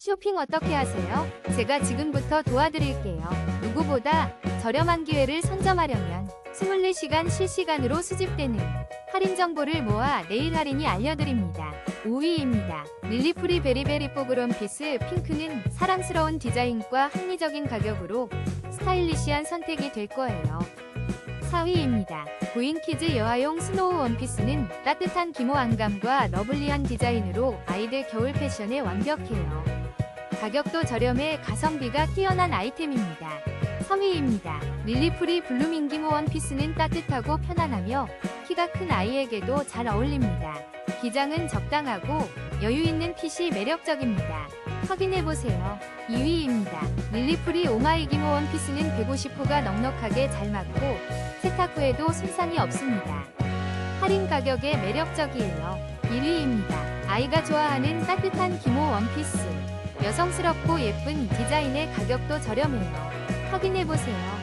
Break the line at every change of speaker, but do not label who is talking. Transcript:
쇼핑 어떻게 하세요? 제가 지금부터 도와드릴게요. 누구보다 저렴한 기회를 선점하려면 24시간 실시간으로 수집되는 할인 정보를 모아 내일 할인이 알려드립니다. 5위입니다. 릴리프리 베리베리 뽀그론 피스 핑크는 사랑스러운 디자인과 합리적인 가격으로 스타일리시한 선택이 될 거예요. 4위입니다. 고인키즈 여아용 스노우 원피스는 따뜻한 기모 안감과 러블리한 디자인으로 아이들 겨울 패션에 완벽해요. 가격도 저렴해 가성비가 뛰어난 아이템입니다. 3위입니다. 릴리프리 블루밍 기모 원피스는 따뜻하고 편안하며 키가 큰 아이에게도 잘 어울립니다. 기장은 적당하고 여유 있는 핏이 매력적입니다. 확인해보세요. 2위입니다. 릴리프리 오마이 기모 원피스는 150호가 넉넉하게 잘 맞고 세탁 후에도 손상이 없습니다. 할인 가격에 매력적이에요. 1위입니다. 아이가 좋아하는 따뜻한 기모 원피스. 여성스럽고 예쁜 디자인의 가격도 저렴해요. 확인해보세요.